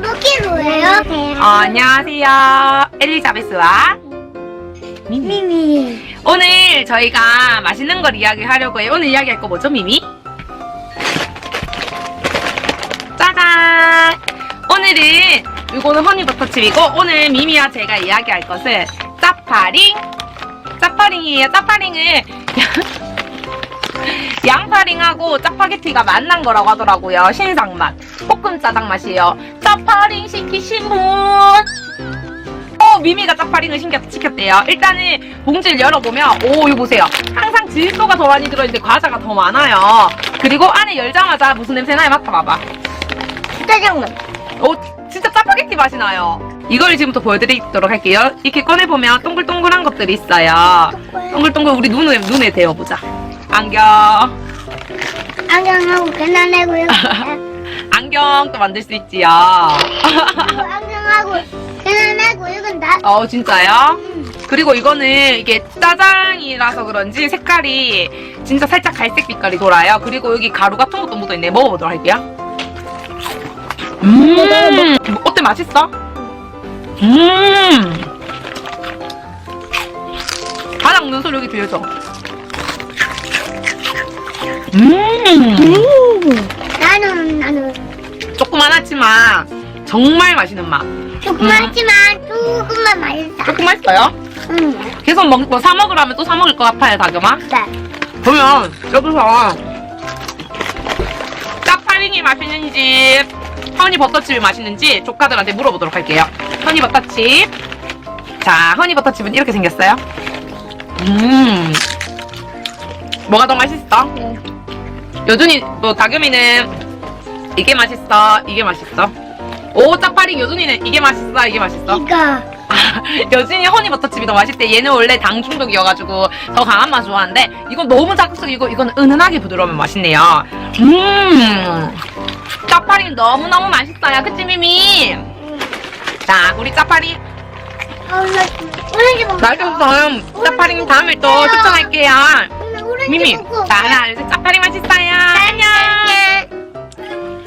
몇 킬로예요? 어, 안녕하세요. 엘리자베스와 미미. 미미. 오늘 저희가 맛있는 걸 이야기하려고 해요. 오늘 이야기할 거 뭐죠, 미미? 짜잔! 오늘은 이거는 허니버터칩이고 오늘 미미와 제가 이야기할 것은 짜파링. 짜파링이에요. 짜파링은 양파링하고 짜파게티가 만난 거라고 하더라고요. 신상 맛. 볶음 짜장 맛이에요. 짜파링 시키신 분. 어, 미미가 짜파링을 신겨, 시켰대요. 일단은 봉지를 열어보면, 오, 이거 보세요. 항상 질소가 더 많이 들어있는데 과자가 더 많아요. 그리고 안에 열자마자 무슨 냄새 나요? 맡아봐봐. 짜장면. 오, 진짜 짜파게티 맛이 나요. 이걸 지금부터 보여드리도록 할게요. 이렇게 꺼내보면 동글동글한 것들이 있어요. 동글동글 우리 눈에, 눈에 대어보자. 안경. 안경하고 계란하고 이거. 안경도 만들 수 있지요. 안경하고 계란하고 이건 다. 어, 진짜요? 그리고 이거는 이게 짜장이라서 그런지 색깔이 진짜 살짝 갈색 빛깔이 돌아요. 그리고 여기 가루 같은 것도 묻어 있네. 먹어보도록 할게요. 음, 어때? 맛있어? 음. 바닥 넣는 소리 여기 들려줘. 음. 조그만하지만 정말 맛있는 맛. 조그맣지만 조금만 맛있다. 조금 맛있어요? 응. 계속 먹, 뭐사 먹으라면 또 사 먹을 것 같아요, 다겸아. 네. 그러면 여기서 짜파링이 맛있는 집, 허니버터칩이 맛있는지 조카들한테 물어보도록 할게요. 허니버터칩. 자, 허니버터칩은 이렇게 생겼어요. 음. 뭐가 더 맛있어? 여준이, 뭐, 다겸이는 이게 맛있어, 이게 맛있어. 오, 짜파링 여준이는 이게 맛있어, 이게 맛있어. 이거 아, 여진이 허니버터칩이 더 맛있대. 얘는 원래 당 중독이어가지고 더 강한 맛 좋아하는데 이건 너무 자극적이고 이건 은은하게 부드러우면 맛있네요. 음, 짜파링 너무너무 맛있어요. 그치 미미? 자, 우리 짜파링 아, 나 오렌지 먹고. 맛있어요. 짜파링 다음에 또 추천할게요. 오렌지 미미, 먹고. 자 하나, 둘, 셋, 짜파링 맛있어요.